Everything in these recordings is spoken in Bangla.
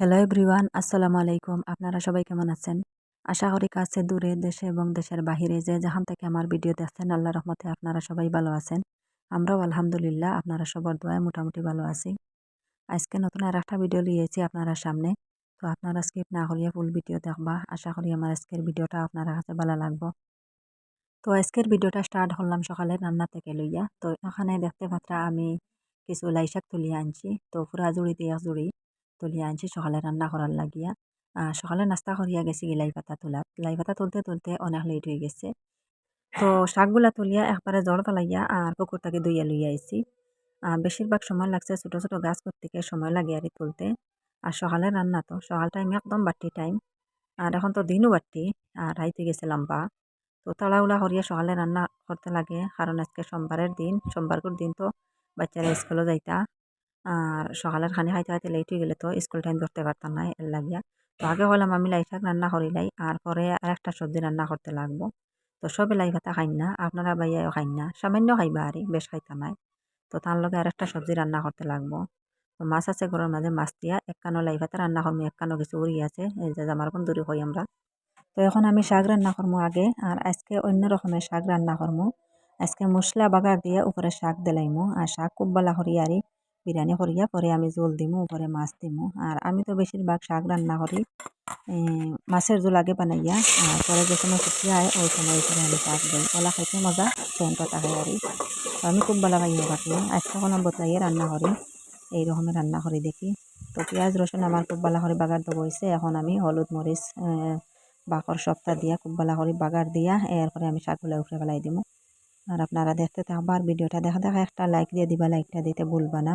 হ্যালো এভরিওয়ান আসসালামু আলাইকুম। আপনারা সবাই কেমন আছেন? আশা করি কাছে দূরে দেশে এবং দেশের বাহিরে যে যেখান থেকে আমার ভিডিও দেখছেন আল্লাহ রহমতে আপনারা সবাই ভালো আছেন। আমরাও আলহামদুলিল্লাহ, আপনারা সবার দোয়ায় মোটামুটি ভালো আছি। আজকে নতুন আর একটা ভিডিও লিয়েছি আপনারা সামনে। তো আপনারা স্কিপ না করিয়া ফুল ভিডিও দেখবা। আশা করি আমার আজকের ভিডিওটা আপনারা কাছে ভালো লাগবো। তো আজকের ভিডিওটা স্টার্ট করলাম সকালে রান্না থেকে লইয়া। তো এখানে দেখতে পাত্রা আমি কিছু লাই শাক তুলিয়ে আনছি। তো পুরা জুড়ি দিয়ে জুড়ি তুলিয়া আনছি, সকালে রান্না করার লাগিয়া। সকালে নাস্তা করিয়া গেছি লাই পাতা তোলা লাই পাতা তুলতে তুলতে অনেক লেট হয়ে গেছে। তো শাকগুলা তুলিয়া একবারে জড় পালাইয়া আর পুকুরটাকে দুইয়া লইয়া আইছি। বেশিরভাগ সময় লাগছে ছোটো ছোটো গাছ করতে সময় লাগে আর তুলতে। আর সকালে রান্না তো, সকাল টাইম একদম বাড়তি টাইম আর এখন তো দিনও বাড়তি, আর রাইতে গেছে লম্বা। তো তাড়াহুড়া করিয়া সকালে রান্না করতে লাগে, কারণ আজকে সোমবারের দিন সোমবারগুর দিন তো বাচ্চারা স্কুলে যাইতা। আর সকালের খানি খাইতে খাইতে লেট হয়ে গেলে তো স্কুল টাইম ধরতে পারতাম না, এর লাগিয়া। তো আগে হলাম আমি লাই শাক রান্না করিলাই আর পরে আর একটা সবজি রান্না করতে লাগবো। তো সবে লাই ভাতা খাইন না, আপনারা বাইয়াও খাইন না সামান্য খাইবা আর, বেশ খাইতা নাই তো তার লগে আর একটা সবজি রান্না করতে লাগবো। তো মাছ আছে ঘরের মাঝে, মাছ দিয়া এক কানো লাই ভাতা রান্না করব এক কানো কিছু উড়ি আছে, এই যে বন্ধুরি হই আমরা। তো এখন আমি শাক রান্না করব আগে, আর আজকে অন্য রকমের শাক রান্না করব আজকে মশলা বাগার দিয়ে উপরে শাক দিলাইমু, আর শাক খুব বলা হরিয়ারি বিরিয়ানি করিয়া পরে আমি জোল দিমু উপরে মাছ দিমু। আর আমি তো বেশিরভাগ শাক রান্না করি। মাছের জোল আগে বানাইয়া, আর পরে যে সময় শুকিয়ে আয়, ওই সময় উপরে আমি শাক দিই। ওলা খাইতে মজা সেন কথা হয় আর আমি খুব ভালো পাইয়া কাটি আজকে কোনো বদলাইয়ে রান্না করি। এই রকমের রান্না করি দেখি। তো পেঁয়াজ, রসুন আমার খুব ভালো করে বাগার দেবো এখন আমি হলুদ, মরিচ বাকর সপ্তাহ দিয়া খুব ভালো করে বাগার দিয়া, এরপরে আমি শাকগুলো উঠে ফেলাই দিব আর আপনারা দেখতে থাকবার ভিডিওটা দেখা দেখা একটা লাইক দিয়ে দিবা লাইকটা দিতে ভুলবা না।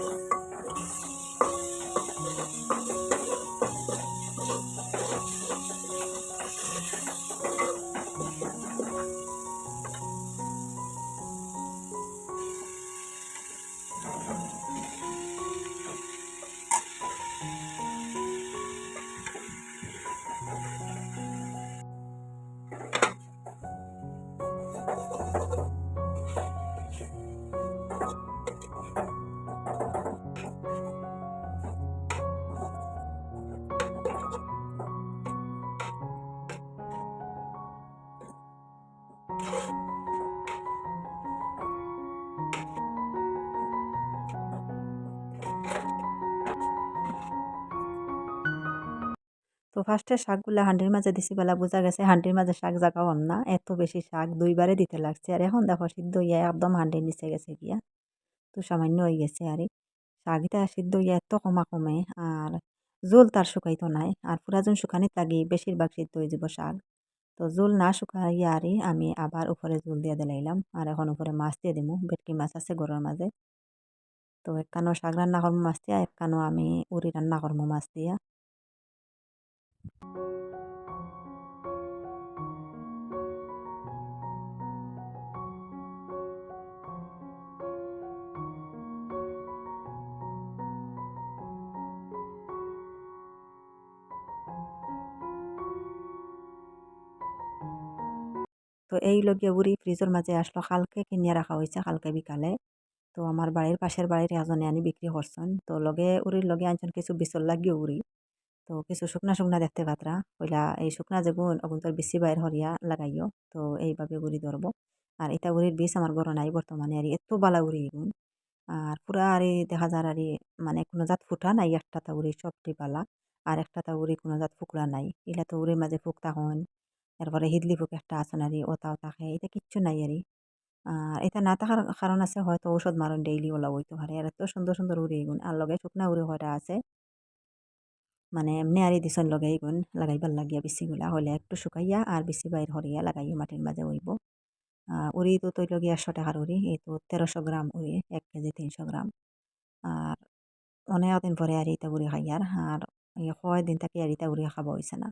তো ফার্স্টে শাকগুলা হান্ডির মাঝে দিছি বেলা বোঝা গেছে হান্ডির মাঝে শাক জাগাও না, এত বেশি শাক দুইবারে দিতে লাগছে। আর এখন দেখো সিদ্ধ ইয়া একদম হান্ডির নিচে গেছে গিয়া, তো সামান্য হয়ে গেছে আর শাকটা সিদ্ধ ইয়া এত কমা কমে, আর জোল তার শুকাইতো নাই, আর পুরাজন শুকানি লাগি বেশিরভাগ সিদ্ধ হয়ে যাব শাক। তো জোল না শুকাইয়া আর আমি আবার উপরে জোল দিয়ে দিলাইলাম, আর এখন উপরে মাছ দিয়ে দিমু, ভেটকি মাছ আছে গরুর মাঝে। তো এক কানো শাক রান্না করব মাছ দিয়া, এক কানো আমি উড়ি রান্না করব মাছ দিয়া। তো এই লগিয়া বুড়ি ফ্রিজের মাঝে আসলো, কালকে কিনিয়া রাখা হয়েছে কালকে বিকালে। তো আমার বাড়ির পাশের বাড়ির এজনে আনি বিক্রি করছেন তো লগে উড়ির লগে আনছেন কিছু বিচল লাগিয়ে উড়ি তো কিছু শুকনা শুকনা দেখতে পাত্রা। কইলা এই শুকনা যেগুন অগুন তোর বেশি বাইর হরিয়া লাগাইও। তো এইভাবে গুড়ি ধরবো। আর এটা উড়ির বিষ আমার ঘর নাই বর্তমানে। আর এত বালা উড়ি এগুন। আর পুরা আর দেখা যায় আর মানে কোনো জাত ফুটা নাই। একটা তা উড়ি সবটি বালা। আর একটা তা উড়ি কোনো জাত ফুকরা নাই। এলা তো উড়ির মাঝে ফুক তখন এরপরে হিদলি ফুক একটা আসন আর ওটাও থাকে এটা কিচ্ছু নাই আর। আর এটা না থাকার কারণ আছে, হয়তো ঔষধ মারণ ডেইলি ওলা হইতে পারে। আর এত সুন্দর সুন্দর উড়ি এগুন। আর লগে শুকনা উড়ি হয়টা আছে। মানে আর দিছন লগাই গুণ লাগাইবার লাগিয়া বেশিগুলা হলে একটু শুকাইয়া আর বেশি বাইর হরিয়া লাগাইয়া মাটির মাঝে হইব উড়ি তো তৈল গিয়ে একশো টাকার উড়ি এই তো তেরোশো গ্রাম উড়ি এক কেজি তিনশো গ্রাম। আর অনেক দিন পরে আর ইটা উড়ি খাইয়ার আর আর কয় দিন থাকি আর ইটা উড়ি খাব হয়েছে না।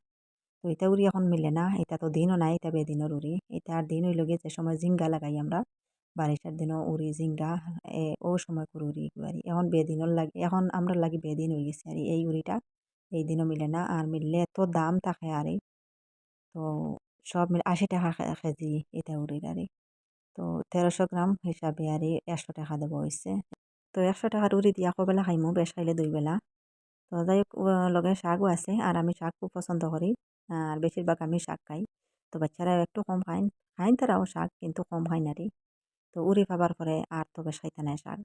তো এটা উড়ি এখন মিলে না এটা তো দিনও নাই এটা বেদিনের উড়ি এটা আর দিন হইল যে সময় জিঙ্গা লাগাই আমরা বারিশার দিনও উড়ি জিঙ্গা, এ, ও সময় করে উড়ি এখন বেদিনর লাগে, এখন আমরা লাগি বেদিন হয়ে গেছে আর এই উড়িটা এই দিনও মিলে না। আর মিললে এত দাম থাকে আর তো সব মিলে আশি টাকা কেজি এটা উড়ির আর। তো তেরোশো গ্রাম হিসাবে আর একশো টাকা দেবো হয়েছে তো একশো টাকার উড়ি দিয়া কবেলা খাইমু? বেশ খাইলে দুই বেলা। তো যাই লগে শাকও আছে আর আমি শাক খুব পছন্দ করি। আর বেশিরভাগ আমি শাক খাই। তো বাচ্চারা একটু কম খাইন। খাইন তারাও শাক, কিন্তু কম খাই নারি তো উড়ি খাবার পরে আর তো বেশ খাইতে নাই শাক।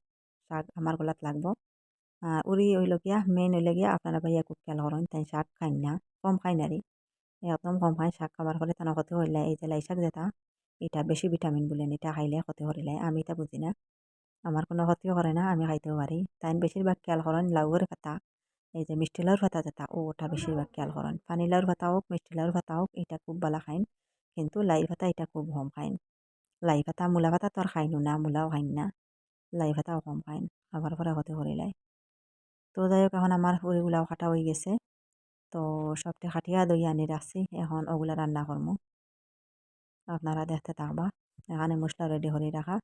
শাক আমার গলাত লাগবো। উড়ি হইল গিয়া মেইন হইলে গিয়া আপনারা ভাইয়া খুব খেয়াল করেন তাই শাক খাইন না কম খাই নারি একদম কম খাই শাক খাবার পরে তার ক্ষতি হইলে এই যে লাই শাক যেটা এটা বেশি ভিটামিন বলেন এটা খাইলে ক্ষতি করিলে আমি এটা বুঝি না আমার কোনো ক্ষতিও করে না আমি খাইতেও পারি তাই বেশিরভাগ খেয়াল করেন লাউয়ের পাতা এই যে মিষ্টি লাউর পাতা যেটা ও ওটা বেশিরভাগ খেয়াল করেন পানি লাউর পাতা হোক মিষ্টি লাউর পাতা হোক এটা খুব ভালো খাইন কিন্তু লাই পাতা এটা খুব কম খাইন লাই পাতা মূলা পাতা তো আর খাইনো না মূলাও খাইন না লাই পাতাও কম খাইন খাবার পরে ক্ষতি করিলাই তো যাই হোক, এখন আমার পুরিগুলাও কাটা হয়ে গেছে। তো সবটা খাটিয়া দই আনি রাখছি এখন ওগুলা রান্না করব আপনারা দেখতে থাকবা। এখানে মশলা রেডি করে রাখা।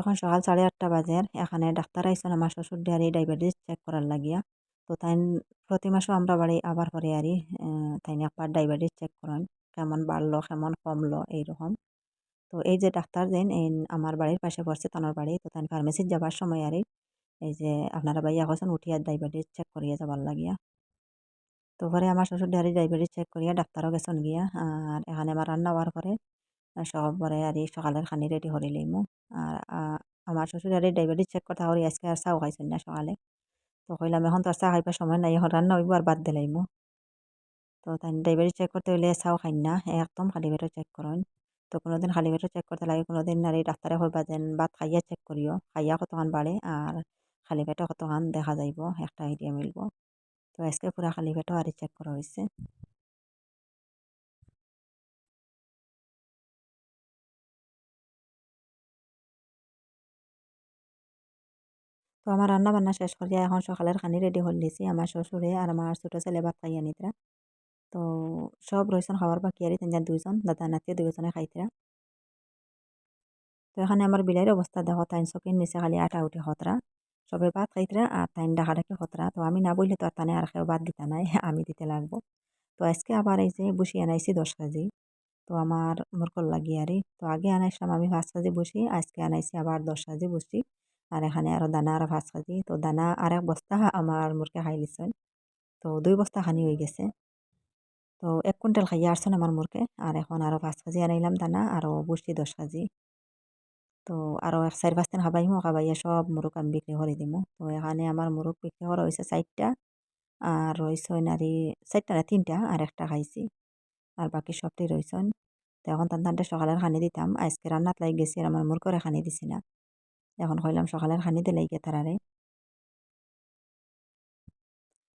এখন সকাল সাড়ে আটটা বাজে। এখানে ডাক্তার আইসন আমার শ্বশুর ডিয়ারি ডায়াবেটিস চেক করার লাগিয়া। তো তাই প্রতি মাসও আমরা বাড়ি আবার পরে আরি তাই একবার ডায়াবেটিস চেক করেন। কেমন বাড়লো, কেমন কমলো, এইরকম। তো এই যে ডাক্তার দেন এই আমার বাড়ির পাশে পড়ছে, তানোর বাড়ি, তো তাই ফার্মেসির যাবার সময় আরি। এই যে আপনারা ভাইয়া কছেন উঠিয়া ডায়াবেটিস চেক করিয়া যাবার লাগিয়া। তো পরে আমার শ্বশুর ডিয়ারি ডায়াবেটিস চেক করিয়া ডাক্তারও গেছেন গিয়া, আর এখানে আমার রান্না হওয়ার পরে সব পরে আর সকালের খানি রেডি করে লইমু আর আমার শ্বশুর আর ডায়াবেটিস চেক করতে হরি আজকে আর চাও খাইছেন না সকালে। তো কইলাম, এখন তো আর চা খাইবার সময় নাই, এখন রান্না হইব আর বাদ দিলাইমু তো তাই ডায়াবেটিস চেক করতে হইলে চাও খাই না, একদম খালি পেটে চেক করেন। তো কোনোদিন খালি পেটে চেক করতে লাগে, কোনোদিন আর এই ডাক্তারে হইবা যেন ভাত খাইয়া চেক করিও। খাইয়া কতক্ষণ বাড়ে আর খালি পেটে কতক্ষণ দেখা যাইব, একটা আইডিয়া মিলব। তো আজকে পুরা খালি পেটও আর চেক করা হয়েছে তো আমার রান্না বান্না শেষ করিয়া এখন সকালের খানি রেডি হয়ে লিছি আমার শ্বশুরে আর আমার ছোটো ছেলে ভাত খাইয়া নিতরা। তো সব রয়েছেন খাবার বাকি আর তিনজন দুইজন, দাদা নাতি দুইজনে খাইতরা। তো এখানে আমার বিলাইয়ের অবস্থা দেখো, তাইন চকির নিচে খালি আটা উঠে হতরা। সবে ভাত খাইতরা আর তাইন ডাকা ডাকি হতরা। তো আমি না বললে তো আর তানে আর কেউ বাদ দিতে নাই, আমি দিতে লাগবো। তো আজকে আবার এই যে বসি আনাইছি দশ কেজি। তো আমার মোরকল লাগি আরে। তো আগে আনাইছিলাম আমি পাঁচ কেজি বসি, আজকে আনাইছি আবার দশ কেজি বসি। আর এখানে আরও দানা আর পাঁচ কেজি তো দানা আর এক বস্তা আমার মুরকে খাই লিছেন তো দুই বস্তা খানি হয়ে গেছে। তো এক কুইন্টাল খাইয়া আসছেন আমার মুরকে আর এখন আরও পাঁচ কেজি আনাইলাম দানা আরও বসছি দশ কেজি। তো আরও এক চারি পাঁচ দিন খাবাইমো খাবাইয়া সব মুরগ আমি বিক্রি করে দিমু। তো এখানে আমার মুরগ বিক্রি করা হয়েছে চারটা। আর রয়েছে নারী চারটা না তিনটা, আর একটা খাইছি। আর বাকি সবটি রয়েছেন তো এখন তান তানটা সকালের খানি দিতাম। আজকে রান্নাত লাগি গেছি আর আমার মুরগরে খানি দিছি না। এখন কইলাম সকালের খানি দিলে গিয়ে তারারে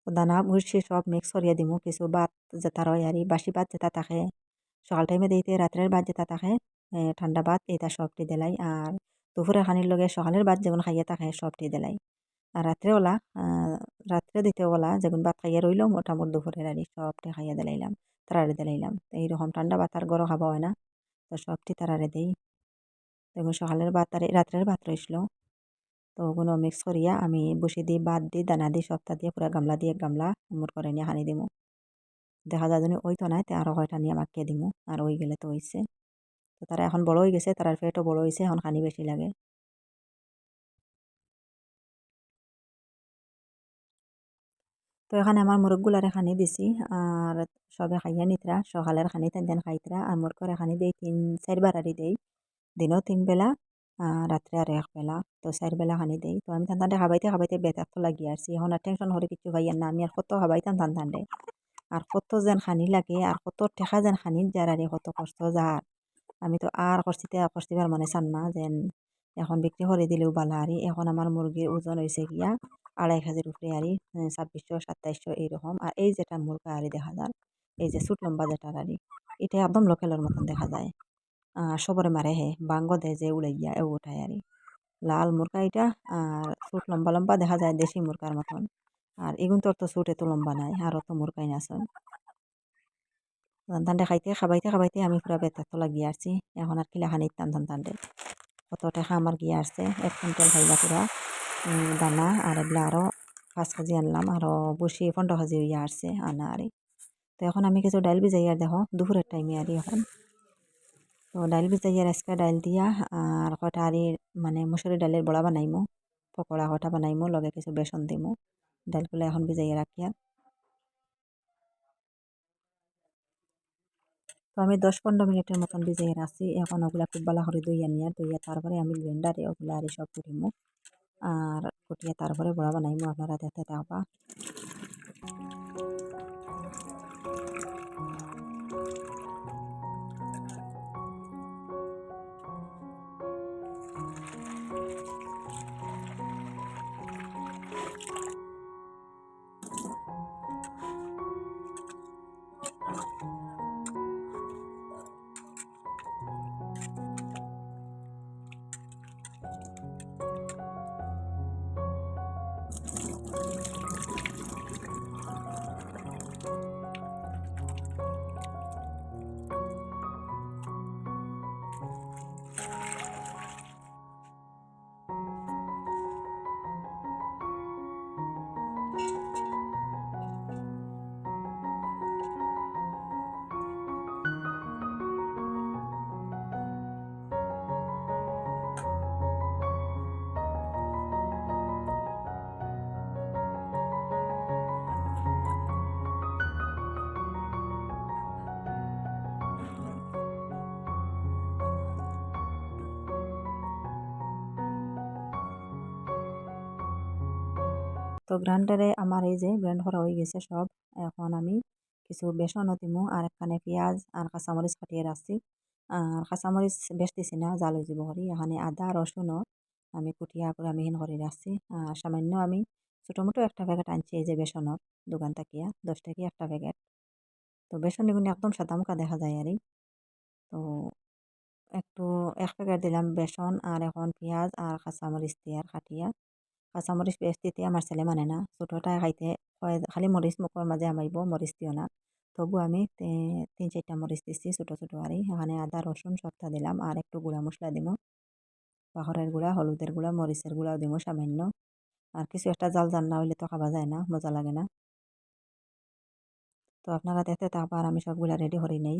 দানা ভুসি সব মিক্স করিয়া দিমু। কিছু ভাত যেটা রয় আর বাসি ভাত যেটা থাকে সকাল টাইমে দিতে রাত্রের ভাত যেটা থাকে ঠান্ডা ভাত এটা সবটি দিলাই। আর দুপুরের খানির লগে সকালের ভাত যেগুলো খাইয়ে থাকে সবটি দিলাই। আর রাত্রেওলা রাত্রে দিতে ওলা যেগুন ভাত খাইয়ে রইল, মোটামুটি দুপুরের আরি সবটি খাইয়ে দিলাইলাম, তারারে দিলাইলাম। এইরকম ঠান্ডা ভাত আর গরম খাওয়া হয় না। তো সবটি তারারে দেই। দেখুন সকালের ভাত আর রাত্রের ভাত রইছিল তো ওগুলো মিক্স করিয়া আমি বসে দিই বাদ দিই, দানা দিই সপ্তাহ দিয়ে পুরো গামলা দিয়ে গামলা মুট করে নিয়ে হানি দিমু। দেখা যায় যদি ওই তো নাই, তে আরও কয়টা নিয়ে মাখিয়ে দিমু, আর ওই গেলে তো হইছে। তো তারা এখন বড় হয়ে গেছে, তারার পেটও বড় হয়েছে এখন খানি বেশি লাগে। তো এখানে আমার মুরগগুলারে খানি দিছি, আর সবে খাইয়া নিতরা, সকালের খানি তেন তেন খাইতরা, আর মোর খানি দেই তিন, চারবার আরি দেই। দিনও তিন বেলা রাত্রে আর এক বেলা তো চার বেলা খানি দেই। তো আমি তান্তান্ডে খাবাইতে খাবাইতে বেতার লাগি আসছি এখন আর টেনশন করে কিছু ভাইয়ার না আমি আর কত খাবাইতাম তান্তান্ডে আর কত যেন খানি লাগে আর কত ঠেকা যেন খানি যার আর কত কষ্ট যার আমি তো আর করছিতে করছিবার মনে চান না যেন। এখন বিক্রি করে দিলেও বালা আরি এখন আমার মুরগির ওজন হয়েছে গিয়া আড়াই কেজির উপরে আরি ছাব্বিশশো সাতাইশশো এইরকম আর এই যেটা মুরগা আরি দেখা যায়। এই যে সুট লম্বা যেটার আরি এটা একদম লোকেলের মতন দেখা যায়। সবরে মারে হে, বাঙ্গ দেয় যে উড়াইয়া এ উঠায় আরি। লাল মুরগা এটা আর সুট লম্বা লম্বা দেখা যায় দেশি মুরগার মতন। আর এগুন তোর তো সুট এত লম্বা নাই, আর অত মুরগাই নাচন তান্ডে খাইতে, খাবাইতে খাবাইতে আমি পুরা বেতার লাগিয়ে আসছি। এখন আর কিলা খানির টান টান টানডে কত টাকা আমার গিয়ে আসছে, এক কুইন্টাল খাইলা পুরা দানা আর এগুলা আরও পাঁচ কেজি আনলাম আরও বসি পনেরো কেজি হইয়া আসছে আনা আরে। তো এখন আমি কিছু ডাইল ভিজাই আর দেখো দুপুরের টাইমে আরি এখন। তো ডাইল ভিজাই আর আজকে ডাইল দিয়া আর কটা আরি মানে মুসুরি ডালের বড়া বানাইমু পকোড়া কটা বানাইমু, লগে কিছু বেসন দিমু ডালগুলো এখন ভিজাইয়া রাখি আর তো আমি দশ পনেরো মিনিটের মতন ভিজিয়ে রাখছি এখন ওগুলা খুব ভালো করে দইয়া নিয়ে দইয়া তারপরে আমি ব্লেন্ডারে ওগুলা আর সব কুটিমু আর কুটিয়ে তারপরে বড়া বানাইমু আপনারা দেখতে থাকবা তো গ্রাইন্ডারে আমার এই যে ব্লেন্ড করা হয়ে গেছে সব। এখন আমি কিছু বেসনও দিমু, আর এখানে পেঁয়াজ, আর কাঁচামরিচ কাটিয়ে রাখছি। আর কাঁচামরিচ বেশ দিছি না, জাল যাব করি এখানে আদা রসুনও আমি কুটিয়া করে আমি হিন করে রাখছি। আর সামান্য আমি ছোটো মোটো একটা প্যাকেট আনছি, এই যে বেসনের দোকান থাকিয়া দশ টাকা একটা প্যাকেট। তো বেসন এগুলো একদম সাদা মুখা দেখা যায় আর তো একটু এক প্যাকেট দিলাম বেসন, আর এখন পেঁয়াজ, আর কাঁচামরিচ দিয়ে আর কাটিয়া কাঁচামরিচ পেস্ট দিতে আমার ছেলে মানে না ছোটোটাই খাইতে খালি মরিচ মুখর মাঝে আমাইব মরিচ দিও না। তবু আমি তিন চারটা মরিচ দিচ্ছি ছোটো ছোটো আরই এখানে আদা রসুন সবটা দিলাম আর একটু গুঁড়া মশলা দিব পাহরের গুঁড়া, হলুদের গুঁড়া, মরিচের গুঁড়াও দিব সামান্য। আর কিছু একটা জাল জাল না হইলে তো খাওয়া যায় না, মজা লাগে না। তো আপনারা দেখতে তারপর আমি সবগুলা রেডি করে নেই।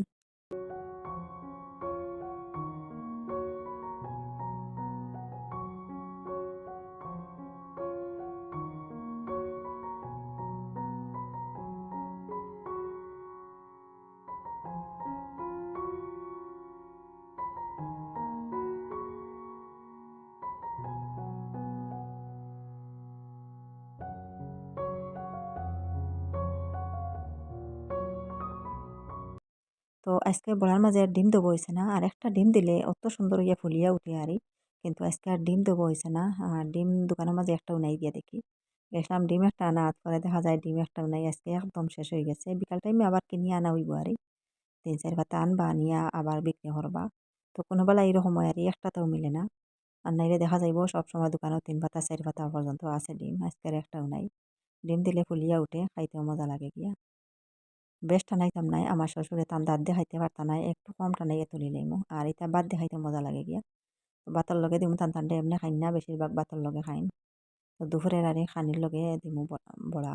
আজকে বড়ার মাঝে ডিম দেবো হয়েছে না। আর একটা ডিম দিলে অত সুন্দর হইয়া ফুলিয়া উঠে আরই কিন্তু আজকে আর ডিম দেবো হয়েছে না। আর ডিম দোকানের মাঝে একটাও নাই গিয়ে দেখি। গেছিলাম ডিম একটা আনা পরে দেখা যায় ডিম একটাও নাই। আজকে একদম শেষ হয়ে গেছে। বিকাল টাইমে আবার কিনে আনা হইব আরই তিন চার পাতা আনবা, আনিয়া আবার বিক্রি করবা। তো কোনো বেলা এইরকম আর একটাতেও মিলে না। আর নাইলে দেখা যাইব সবসময় দোকানত তিন পাতা চার পাতা পর্যন্ত আছে ডিম। আজকের একটাও নাই। ডিম দিলে ফুলিয়া উঠে, খাইতেও মজা লাগে গিয়া। বেশ টানাইতাম নাই। আমার শ্বশুরে তান দাঁত দিয়ে হাইতে পারতা নাই, একটু কম টানাইয়া তুলি লাইমু আর এটা বাদ দিয়ে হাইতে মজা লাগে গিয়া। বাতর লগে দিমু তান তান এমনি খাইন না, বেশিরভাগ বাতর লগে খাইন তো দুপুরের আর খানির লগে দিমু বড়া।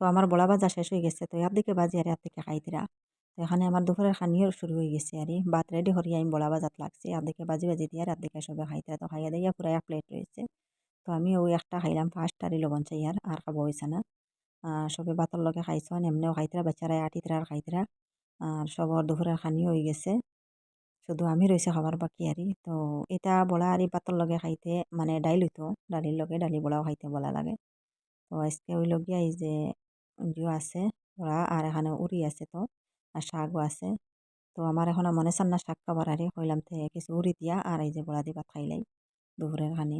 তো আমার বড়া ভাজা শেষ হয়ে গেছে। তো এর দিকে বাজি আর এর দিকে খাইতিরা তো এখানে আমার দুপুরের খানিও শুরু হয়ে গেছে আর। ভাত রেডি হরি আমি বড়া ভাজাত লাগছে। আর দিকে বাজি বাজি দিয়ে আর দিকে সবে খাইতিরা তো খাইয়া দিয়া পুরো এক প্লেট রয়েছে। তো আমি ওই একটা খাইলাম ফার্স্ট আর লবণ চাই আর আর খাব হয়েছে না। সবে ভাতর লগে খাইছন এমনিও খাইতিরা বাচ্চারা আটিতরা আর খাইতিরা আর সবর দুপুরের খানিও হয়ে গেছে। শুধু আমি রয়েছে খাবার বাকি আরি। তো এটা বড়া আর ভাতর লগে খাইতে মানে ডাইল হইতো। ডালির লগে ডালি বড়াও খাইতে বলা লাগে। তো আজকে ওই লগিয়া এই যে ইয়ে আছে, ওরা আর এখানে উড়ি আছে তো, আর শাকও আছে। তো আমার এখন মনে চান না শাক খাবার, আরে কইলাম তে কিছু উড়ি দিয়া আর এই যে বড়া দিবা খাইলাই দুপুরের খানি।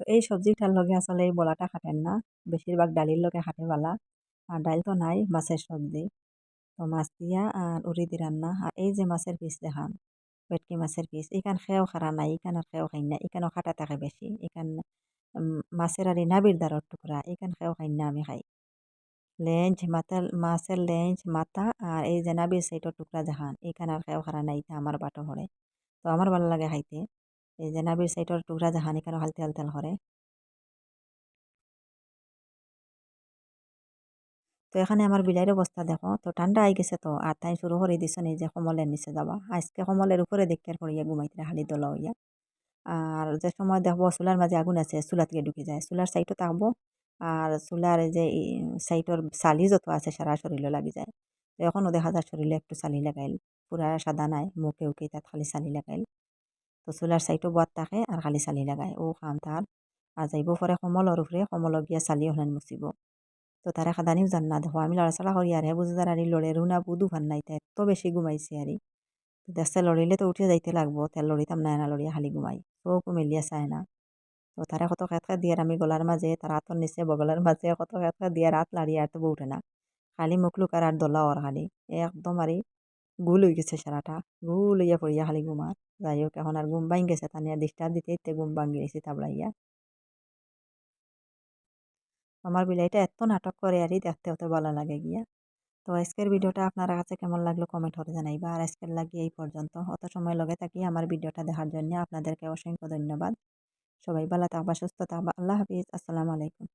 তো এই সবজি সবজিটার লগে আসলে এই বড়াটা খাটেন না, বেশিরভাগ ডালির লগে খাটে বালা, আর ডাইল তো নাই, মাছের সবজি। তো মাছ দিয়া আর উড়ি দি রান্না আর এই যে মাছের পিস দেখান ভেটকি মাছের পিস এখান খেয়েও খারা নাই এখান আর খেয়েও খাই না এখানেও খাটা থাকে বেশি এখান মাছের আর নাবির দারর টুকরা এখান খেয়েও খাই না আমি খাই লেঞ্চ মাথার মাছের লেঞ্চ মাথা আর এই যে নাবির সাইডের টুকরা দেখান এখান আর খেয়েও খারা নাই আমার বাটো হরে তো আমার ভালো লাগে খাইতে এই যে নাবির সাইডের টুকরা দেখান এখানেও হালতে হালতেল হরে তো এখানে আমার বিলাইয়ের অবস্থা দেখো, তো ঠান্ডা আই গেছে তো। আর তাই শুরু করে দিছ এই যে কমলের নিচে যাবা। আজকে কমলের উপরে দেখতে পড়িয়া ঘুমাইতে হালি দোলা হইয়া আর যে সময় দেখব চুলার মাঝে আগুন আছে চুলা থেকে ঢুকে যায়। চুলার সাইডও থাকব আর চুলার যে সাইডর চালি যত আছে সারা শরীরে লাগি যায়। তো এখনও দেখা যায় শরীরে একটু চালি লাগাইল। পুরা সাদা নাই মুখে উঠে তাত খালি চালি লাগাইল। তো চুলার সাইডও বাদ থাকে আর খালি চালি লাগায় ও খাম তার আর যাইব পরে কমলর উপরে কমল গিয়া চালি হলেন মুচিব। তো তারা খাদানিও জান না দেখো আমি লড়াচড়া করি আর হে বুঝদার আর লড়ে রুনা বুধু ভান নাই এত বেশি ঘুমাইছে আর দেখছে লড়িলে তো উঠে যাইতে লাগবো, তেল লড়িতাম না না লড়িয়া খালি ঘুমাই। চোখও মেলিয়া চায় না তো তারা কত খেতকা দিয়ে আমি গলার মাঝে তার হাতর নিচে বগলার মাঝে কত খেতকা দিয়ে রাত লাড়িয়ে আর তো উঠে না খালি মুখ লুকার আর দলা ওর খালি। একদম আরই গুল হয়ে গেছে সারাটা গুল হইয়া পড়িয়া খালি ঘুমার যাই হোক এখন আর ঘুম ভাঙ গেছে। তানিয়া ডিস্টার্ব দিতে দিতে ঘুম ভাঙি গেছি তাবলাইয়া আমার বিলাইটা এত নাটক করে আরই দেখতে হতে ভালো লাগে গিয়া। তো আজকের ভিডিওটা আপনার কাছে কেমন লাগল কমেন্ট করে জানাইবা। আর আজকের লাগিয়ে এই পর্যন্ত। অত সময় লগে থাকি আমার ভিডিওটা দেখার জন্য আপনাদেরকে অসংখ্য ধন্যবাদ। সবাই ভালো থাকবা, সুস্থ থাকবা। আল্লাহ হাফিজ। আসসালামু আলাইকুম।